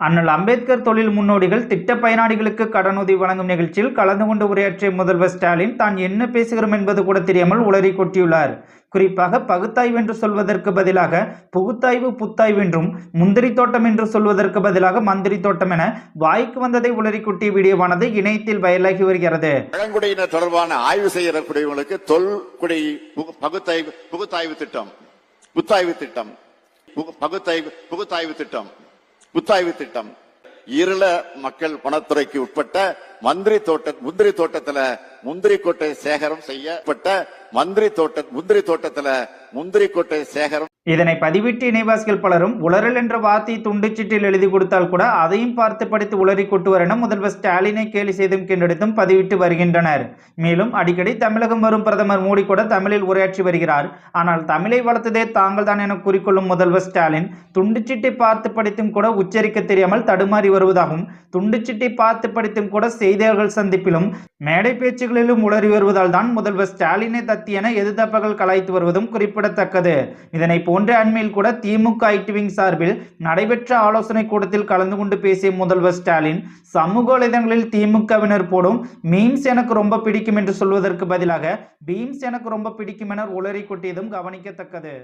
அண்ணல் அம்பேத்கர் தொழில் முன்னோடிகள் திட்ட பயனாளிகளுக்கு கடனுதவி வழங்கும் நிகழ்ச்சியில் கலந்து கொண்டு உரையாற்றிய முதல்வர் ஸ்டாலின் தான் என்ன பேசுகிறோம் என்பது கூட தெரியாமல் உளறி கொட்டியுள்ளார். குறிப்பாக பகுத்தாய்வு என்று சொல்வதற்கு பதிலாக புகுத்தாய்வு புத்தாய்வு என்றும் முந்திரி தோட்டம் என்று சொல்வதற்கு பதிலாக மந்திரி தோட்டம் என வாய்க்கு வந்ததை உளறி கொட்டிய வீடியோவானது இணையத்தில் வயலாகி வருகிறது. பழங்குடியினர் தொடர்பான ஆய்வு செய்யக்கூடியவங்களுக்கு தொல்குடி பகுத்தாய்வு புகுத்தாய்வு திட்டம் புத்தாய்வு திட்டம் பகுத்தாய்வு புகுத்தாய்வு திட்டம். புத்தாய்வு திட்டம். இருள மக்கள் பணத்துறைக்கு உட்பட்ட மந்திரி தோட்ட முந்திரி தோட்டத்துல முந்திரி கோட்டை சேகரம் செய்யப்பட்ட மந்திரி தோட்ட முந்திரி தோட்டத்துல முந்திரி கோட்டை சேகரம் இதனை பதிவிட்டு இணைவாசிகள் பலரும் உளறல் என்ற வார்த்தையை துண்டுச்சீட்டில் எழுதி கொடுத்தால் கூட அதையும் பார்த்து படித்து உளறி கொட்டுவர் என முதல்வர் ஸ்டாலினை கேலி செய்தும் கிண்டெடுத்தும் பதிவிட்டு வருகின்றனர். மேலும் அடிக்கடி தமிழகம் வரும் பிரதமர் மோடி கூட தமிழில் உரையாற்றி வருகிறார். ஆனால் தமிழை வளர்த்ததே தாங்கள் தான் என கூறிக்கொள்ளும் முதல்வர் ஸ்டாலின் துண்டுச்சீட்டை பார்த்து படித்தும் கூட உச்சரிக்க தெரியாமல் தடுமாறி வருவதாகவும் துண்டுச்சீட்டை பார்த்து படித்தும் கூட செய்தியாளர்கள் சந்திப்பிலும் மேடை பேச்சுகளிலும் உளறி வருவதால் தான் முதல்வர் ஸ்டாலினை தத்தி என எதிர்த்தப்பர்கள் கலாய்த்து வருவதும் குறிப்பிடத்தக்கது. இதனை போன்ற அண்மையில் கூட திமுக ஐடிவிங் சார்பில் நடைபெற்ற ஆலோசனை கூட்டத்தில் கலந்து கொண்டு பேசிய முதல்வர் ஸ்டாலின் சமூக வலைதளங்களில் திமுகவினர் போடும் மீம்ஸ் எனக்கு ரொம்ப பிடிக்கும் என்று சொல்வதற்கு பதிலாக பீம்ஸ் எனக்கு ரொம்ப பிடிக்கும் என உளறி கொட்டியதும் கவனிக்கத்தக்கது.